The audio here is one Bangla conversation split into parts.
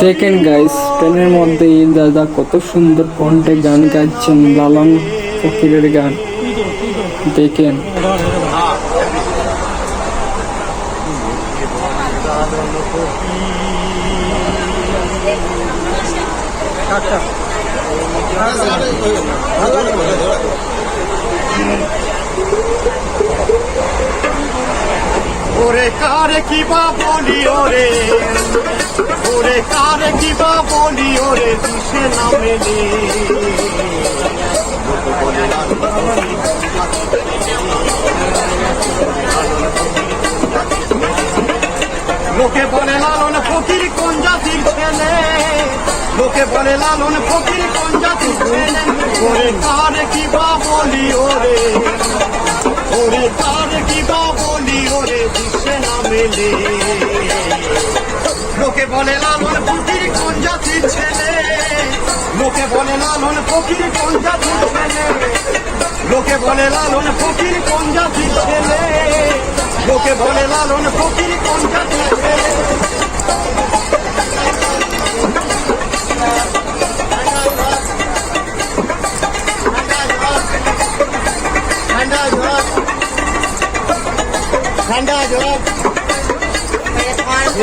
দেখেন গাইস ট্রেনের মধ্যে এই দাদা কত সুন্দর কণ্ঠে গান গাইছেন, লালন ফকিরের গান। দেখেন। ওরে কারে কি বা বলি ওরে? ওরে কারে কি বা বলি ওরে? দিশে না মেলে লোকে বলে, লালন ফকির কোন জাতির ছেলে? লোকে বলে, লালন ফকির কোন জাতির ছেলে? ওরে কারে কি বা বলি ওরে? দিশে না মেলে। লোকে বলে, লালন ফকির কোন জাতির ছেলে? লোকে বলে, লালন ফকির কোন জাতির ছেলে? লোকে বলে, লালন ফকির কোন জাতির ছেলে? লোকে বলে, লালন ফকির কোন জাতির ছেলে? ঠান্ডা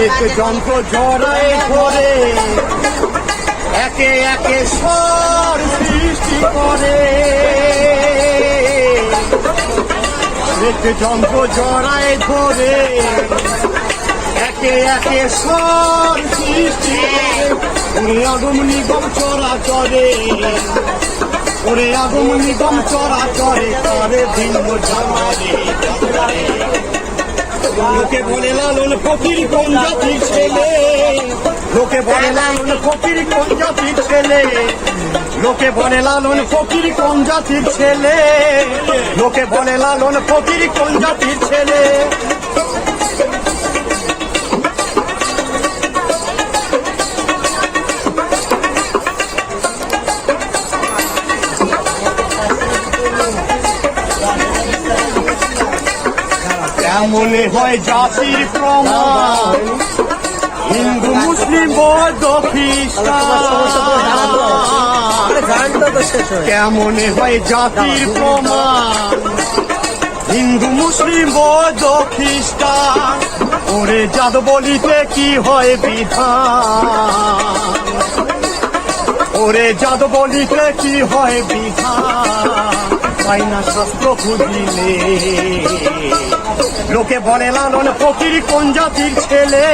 এক যন্ত্র জড়ায় ধরে একে একে স্বর সৃষ্টি করে। যন্ত্র জড়ায় ধরে একে একে স্বর সৃষ্টি করে। আগম নিগম চরাচরে ওরে আগম নিগম চরাচরে করে ভিন্ন জামারে লোকে বলে লালন ফকির কোন জাতির ছেলে? লোকে বলে লালন ফকির কোন জাতির ছেলে? লোকে বলে লালন ফকির কোন জাতির ছেলে? লোকে বলে লালন ফকির কোন জাতির ছেলে? কেমনে হয় জাতির প্রমাণ। হিন্দু, মুসলিম, বৌদ্ধ, খ্রিস্টান। কেমনে হয় জাতির প্রমাণ? হিন্দু, মুসলিম, বৌদ্ধ, খ্রিস্টান। ওরে জাত বলিতে কি হয় বিধান? ওরে জাত বলিতে কি হয় বিধান? পাই না। শাস্ত্র খুঁজিলে লোকে বলে লালন ফকির কোন জাতির ছেলে?